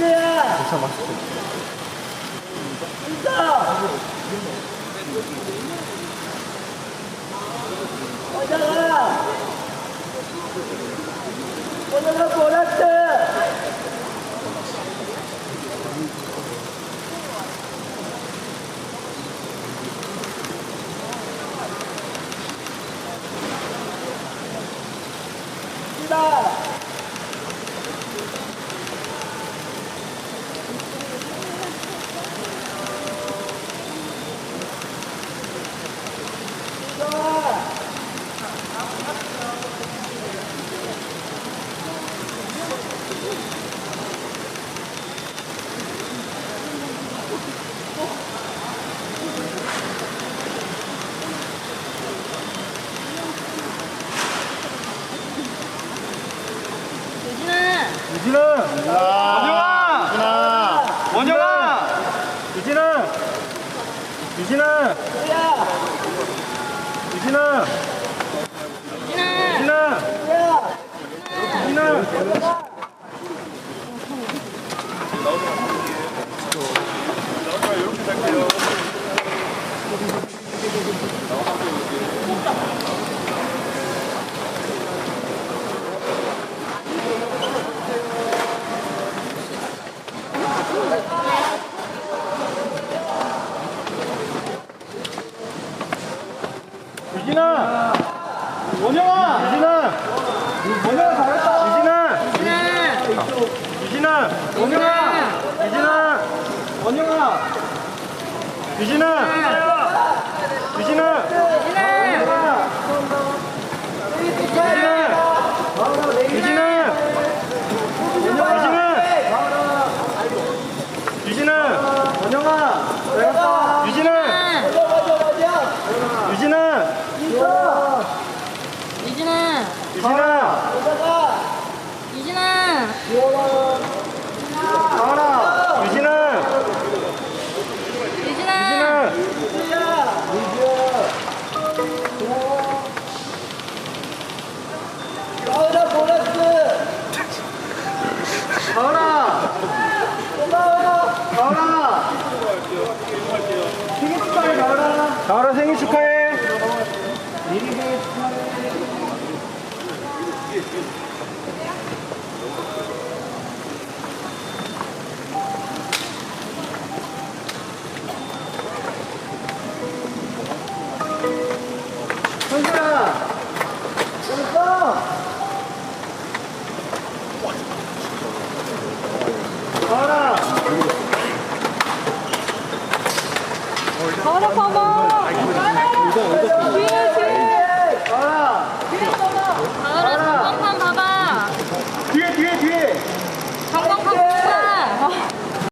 てやだから。こ 유진아! 원영아! 원영아! 유진아! 유진아! 야 유진아! 유진아! 야 유진아! 유진아! 원영아! 유진아! 원영아 잘했다! 유진아! 유진아! 원영아! 유진아! 원영아! 유진아! 유진아! 유진아! 유진아! 원영아! 잘했다! 유진아! 맞아 맞아 맞아 유진아! 이진아, 유진아! 好的，宝宝。好的，